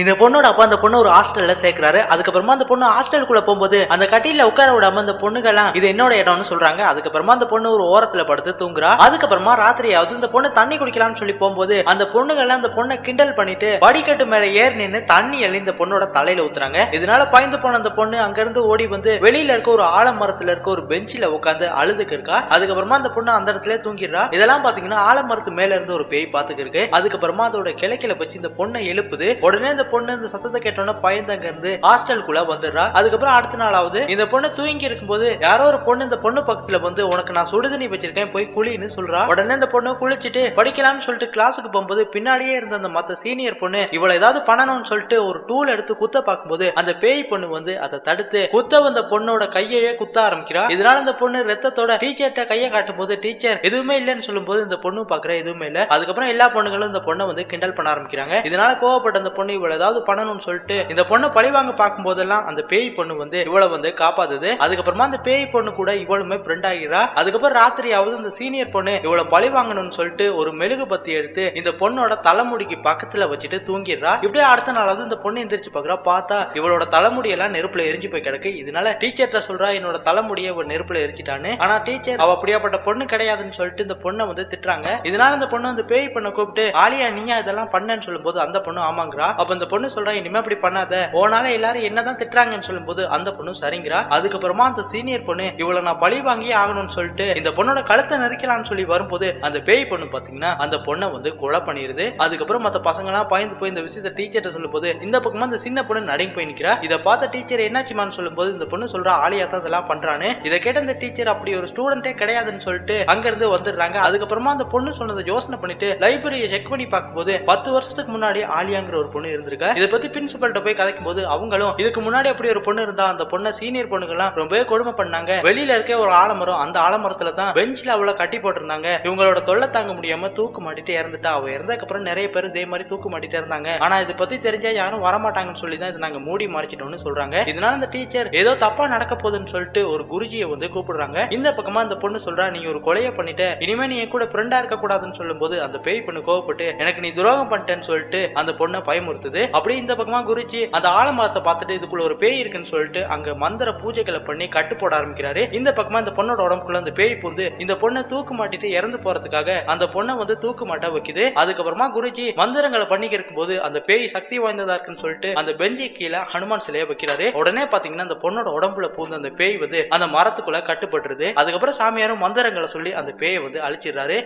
இந்த பொண்ணோட அப்பா அந்த பொண்ணு ஒரு ஹாஸ்டல்ல சேர்க்கிறாரு. அதுக்கப்புறமா அந்த பொண்ணு ஹாஸ்டலுக்குள்ள போகும்போது அந்த கட்டில உட்கார விடாம அந்த பொண்ணுகள்லாம் இது என்னோட இடம்னு சொல்றாங்க. அதுக்கப்புறமா அந்த பொண்ணு ஒரு ஓரத்துல படுத்து தூங்குறா. அதுக்கப்புறமா ராத்திரியாவது இந்த பொண்ணு தண்ணி குடிக்கலாம்னு சொல்லி போகும்போது அந்த பொண்ணுகள்லாம் அந்த பொண்ணை கிண்டல் பண்ணிட்டு படிக்கட்டு மேல ஏறி நின்னு தண்ணி எள்ளி இந்த பொண்ணோட தலையில ஊத்துறாங்க. இதனால பயந்து போன அந்த பொண்ணு அங்க இருந்து ஓடி வந்து வெளியில இருக்க ஒரு ஆலமரத்துல இருக்க ஒரு பெஞ்சில உட்காந்து அழுதுக்கு இருக்கா. அதுக்கப்புறமா அந்த பொண்ணு அந்த இடத்துல தூங்கிடுறா. இதெல்லாம் பாத்தீங்கன்னா ஆலமரத்து மேல இருந்து ஒரு பேய் பாத்துக்கு இருக்கு அதுக்கப்புறமா அதோட கிளைக்கில வச்சு இந்த பொண்ணை எழுப்புது. உடனே அந்த இந்த பொண்ணு இந்த சத்தத்தை கேட்டோன்னே பயந்து அங்க இருந்து ஹாஸ்டலுக்குள்ள வந்துடுறா. அதுக்கப்புறம் அடுத்த நாளாவது இந்த பொண்ணு தூங்கி இருக்கும்போது யாரோ ஒரு பொண்ணு இந்த பொண்ணு பக்கத்துல வந்து உனக்கு நான் சுடுதண்ணி வச்சிருக்கேன் போய் குளின்னு சொல்றா. உடனே இந்த பொண்ணு குளிச்சுட்டு படிக்கலாம்னு சொல்லிட்டு கிளாஸுக்கு போகும்போது பின்னாடியே இருந்த அந்த மத்த சீனியர் பொண்ணு இவ்வளவு ஏதாவது பண்ணணும்னு சொல்லிட்டு ஒரு டூல் எடுத்து குத்த பார்க்கும்போது அந்த பேய் பொண்ணு வந்து அதை தடுத்து குத்த வந்த பொண்ணோட கையையே குத்த ஆரம்பிக்கிறா. இதனால அந்த பொண்ணு ரத்தத்தோட டீச்சர்கிட்ட கையை காட்டும் போது டீச்சர் எதுவுமே இல்லைன்னு சொல்லும்போது இந்த பொண்ணு பாக்குற எதுவுமே இல்ல. அதுக்கப்புறம் எல்லா பொண்ணுங்களும் இந்த பொண்ணை வந்து கிண்டல் பண்ண ஆரம்பிக்கிறாங்க. இதனால கோவப்பட்ட அந்த பொண்ணு இவளை ஏதாவது பண்ணணும்னு சொல்லிட்டு இந்த பொண்ணை பழிவாங்க பார்க்கும் போதெல்லாம் அந்த பேய் பொண்ணு வந்து இவளை வந்து காப்பாத்துது. அதுக்கப்புறமா அந்த பேய் பொண்ணு கூட இவளுமே ஃப்ரெண்ட் ஆகிறா அதுக்கப்புறம் ராத்திரியாவது இந்த சீனியர் பொண்ணு இவளை பழி வாங்கணும்னு சொல்லிட்டு ஒரு மெழுகு பத்தி எடுத்து இந்த பொண்ணோட தலைமுடிக்கு பக்கத்துல வச்சுட்டு தூங்கிடுறா. இப்படியே அடுத்த நாளாவது இந்த பொண்ணு எந்திரிச்சு பாக்குறா பார்த்தா இவளோட தலைமுடியெல்லாம் நெருப்புல எரிஞ்சு போய் கிடக்கு. இதனால டீச்சர்ட்ட சொல்றா என்னோட தலைமுடியை இவ நெருப்புல எரிச்சிட்டான்னு. ஆனா டீச்சர் அவ அப்படியாப்பட்ட பொண்ணு கிடையாதுன்னு சொல்லிட்டு இந்த பொண்ணை வந்து திட்டுறாங்க. இதனால இந்த பொண்ணு வந்து பேய் பொண்ணை கூப்பிட்டு ஆலியா நீயா இதெல்லாம் பண்ணேன்னு சொல்லும்போது அந்த பொண்ணு ஆமாங்கிறா. அப்ப இந்த பொண்ணு சொல்றா இனிமே அப்படி பண்ணாத. போனால எல்லாரும் என்னதான் திட்டுறாங்கன்னு சொல்லும்போது அந்த பொண்ணு சரிங்கிறா. அதுக்கப்புறமா அந்த சீனியர் பொண்ணு இவளை நான் பழி வாங்கி ஆகணும்னு சொல்லிட்டு இந்த பொண்ணோட கழுத்தை நெரிக்கலாம்னு சொல்லி வரும்போது அந்த பேய் பொண்ணு பாத்தீங்கன்னா அந்த பொண்ணை வந்து கொலை பண்ணிடுது அதுக்கப்புறம் மத்த பசங்க எல்லாம் பயந்து போய் இந்த விஷயத்த டீச்சர்ட்ட சொல்லும்போது இந்த பக்கமா இந்த சின்ன பொண்ணு நடுங்கி போய் நிக்கிறா. இதை பார்த்த டீச்சர் என்னாச்சுமான்னு சொல்லும்போது இந்த பொண்ணு சொல்றா ஆலியா தான் இதெல்லாம் பண்றான்னு. இதை கேட்ட இந்த டீச்சர் அப்படி ஒரு ஸ்டூடெண்டே கிடையாதுன்னு சொல்லிட்டு அங்க இருந்து வந்துடுறாங்க. அதுக்கப்புறமா அந்த பொண்ணு சொன்னதை யோசனை பண்ணிட்டு லைப்ரரியை செக் பண்ணி பார்க்கும்போது பத்து வருஷத்துக்கு முன்னாடி ஆலியாங்கிற ஒரு பொண்ணு இருந்திருக்கா இதை பத்தி பிரின்சிபல்கிட்ட போய் கதைக்கும் போது அவங்களும் இதுக்கு முன்னாடி அப்படி ஒரு பொண்ணு இருந்தா அந்த பொண்ணை சீனியர் பொண்ணுங்கெல்லாம் ரொம்பவே கொடுமை பண்ணாங்க. வெளியில இருக்க ஒரு ஆலமரம் அந்த ஆலமரத்துல தான் பெஞ்சில் அவளை கட்டி போட்டிருந்தாங்க. இவங்களோட தொல்லை தாங்க முடியாம தூக்கு மாட்டிட்டு இறந்துட்டா. அவ இறந்ததுக்கு அப்புறம் நிறைய பேர் இதே மாதிரி தூக்கு மாட்டிட்டு இருந்தாங்க. ஆனா இதை பத்தி தெரிஞ்சா யாரும் வரமாட்டாங்கன்னு சொல்லி தான் இதை நாங்க மூடி மறைச்சிட்டோம்னு சொல்றாங்க. இதனால அந்த டீச்சர் ஏதோ தப்பா நடக்க போகுதுன்னு சொல்லிட்டு ஒரு குருஜியை வந்து கூப்பிடுறாங்க. இந்த பக்கமா அந்த பொண்ணு சொல்றா நீ ஒரு கொலையை பண்ணிட்ட. இனிமே நீ என் கூட ஃப்ரெண்டா இருக்க கூடாதுன்னு சொல்லும்போது அந்த பேய் பொண்ணு கோவப்பட்டு எனக்கு நீ துரோகம் பண்ணிட்டேன்னு சொல்லிட்டு அந்த பொண்ணை பயமுறுத்துது. அப்படியே இந்த பக்கமா குருஜி அந்த ஆலமரத்தை பார்த்துட்டு இதுக்குள்ள ஒரு பேய் இருக்குன்னு சொல்லிட்டு அங்க மந்திர பூஜைகளை பண்ணி கட்டு போட ஆரம்பிக்கிறாரு. இந்த பக்கமா இந்த பொண்ணோட உடம்புக்குள்ள அந்த பேய் புந்து இந்த பொண்ணை தூக்கு மாட்டிட்டு இறந்து போறதுக்காக அந்த பொண்ணை வந்து தூக்கு மாட்ட வைக்குது. அதுக்கப்புறமா குருஜி மந்திரங்களை பண்ணிக்க இருக்கும்போது அந்த பேய் சக்தி வாய்ந்ததா இருக்குன்னு சொல்லிட்டு அந்த பெஞ்சு கீழே ஹனுமான் சிலையை வைக்கிறாரு. உடனே பாத்தீங்கன்னா அந்த பொண்ணோட உடம்புல பூந்து அந்த பேய் வந்து அந்த மரத்துக்குள்ள கட்டுப்பட்டுருது. அதுக்கப்புறம் சாமியாரும் மந்திரங்களை சொல்லி அந்த பேயை வந்து அழிச்சிடுறாரு.